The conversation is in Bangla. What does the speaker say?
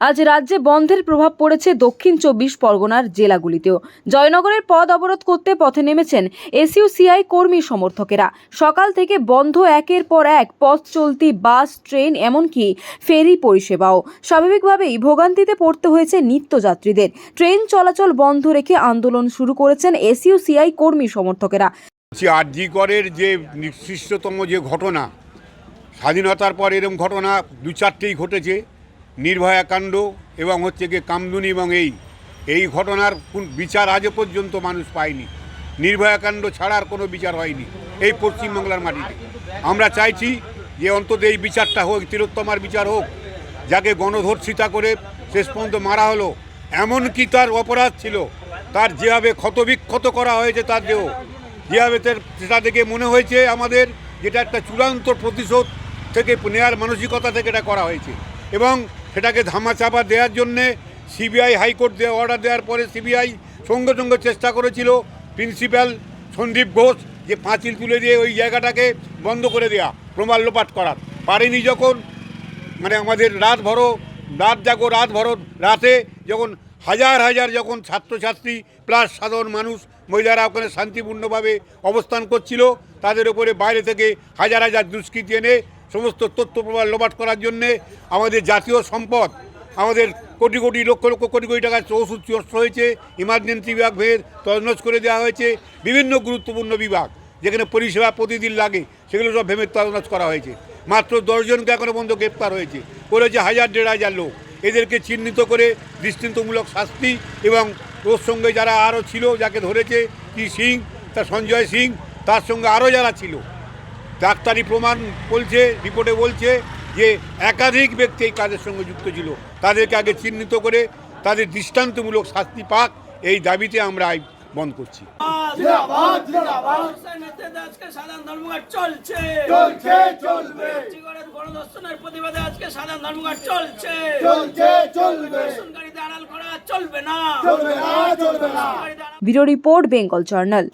আজ রাজ্যে বন্ধের প্রভাব পড়েছে দক্ষিণ চব্বিশ পরগনার জেলাগুলিতেও। জয়নগরের পথ অবরোধ করতে পথে নেমেছেন এসইউসিআই কর্মী সমর্থকেরা। সকাল থেকে বন্ধ একের পর এক পথ চলতি বাস, ট্রেন, এমনকি ফেরি পরিষেবাও। স্বাভাবিকভাবেই ভোগান্তিতে পড়তে হয়েছে নিত্যযাত্রীদের। ট্রেন চলাচল বন্ধ রেখে আন্দোলন শুরু করেছেন এসইউসিআই কর্মী সমর্থকেরা। আরজি যে নিঃসৃষ্টতম যে ঘটনা, স্বাধীনতার পর এরকম ঘটনা দু চারটেই ঘটেছে। নির্ভয়া কাণ্ড এবং হচ্ছে গিয়ে কামদুনি এবং এই এই ঘটনার কোন বিচার আজও পর্যন্ত মানুষ পায়নি। নির্ভয়া কাণ্ড ছাড়ার কোনো বিচার হয়নি এই পশ্চিমবাংলার মাটিতে। আমরা চাইছি যে অন্তত এই বিচারটা হোক, তিলোত্তমার বিচার হোক, যাকে গণধর্ষিতা করে শেষ পর্যন্ত মারা হলো, এমনকি তার অপরাধ ছিল, তার যেভাবে ক্ষতবিক্ষত করা হয়েছে তার দেহ, যেভাবে সেটা দেখে মনে হয়েছে আমাদের যেটা একটা চূড়ান্ত প্রতিশোধ থেকে নেওয়ার মানসিকতা থেকে এটা করা হয়েছে। এবং সেটাকে ধামাচাপা দেওয়ার জন্যে সিবিআই হাইকোর্ট অর্ডার দেওয়ার পরে সিবিআই সঙ্গে সঙ্গে চেষ্টা করেছিল প্রিন্সিপাল সন্দীপ ঘোষ যে পাঁচিল তুলে দিয়ে ওই জায়গাটাকে বন্ধ করে দেওয়া প্রমাণ লোপাট করার। পারেনি যখন মানে আমাদের রাত ভরো, রাত জাগো, রাত ভরো, রাতে যখন হাজার হাজার যখন ছাত্রছাত্রী প্লাস সাধারণ মানুষ, মহিলারা ওখানে শান্তিপূর্ণভাবে অবস্থান করছিল, তাদের উপরে বাইরে থেকে হাজার হাজার দুষ্কৃতি এনে সমস্ত তথ্য প্রমাণ লোপাট করার জন্যে আমাদের জাতীয় সম্পদ, আমাদের কোটি কোটি লক্ষ লক্ষ কোটি কোটি টাকার ওষুধ নষ্ট হয়েছে ইমার্জেন্সি বিভাগ ভেদ তছনছ করে দেওয়া হয়েছে, বিভিন্ন গুরুত্বপূর্ণ বিভাগ যেখানে পরিষেবা প্রতিদিন লাগে, সেগুলো সব ভেবে তছনছ করা হয়েছে। মাত্র দশজনকে এখনও পর্যন্ত গ্রেপ্তার হয়েছে। করেছে হাজার দেড় হাজার লোক। এদেরকে চিহ্নিত করে দৃষ্টান্তমূলক শাস্তি এবং ওর সঙ্গে যারা আরও ছিল, যাকে ধরেছে কি সিং, তা সঞ্জয় সিং, তার সঙ্গে আরও যারা ছিল ডাক্তারি প্রমাণ বলছে রিপোর্টে বলছে যে একাধিক ব্যক্তি এই কাজের সঙ্গে যুক্ত ছিল। তাদেরকে আগে চিহ্নিত করে তাদের দৃষ্টান্তমূলক শাস্তি পাক এই দাবিতে আমরা বন্ধ করছি। Bureau report Bengal journal.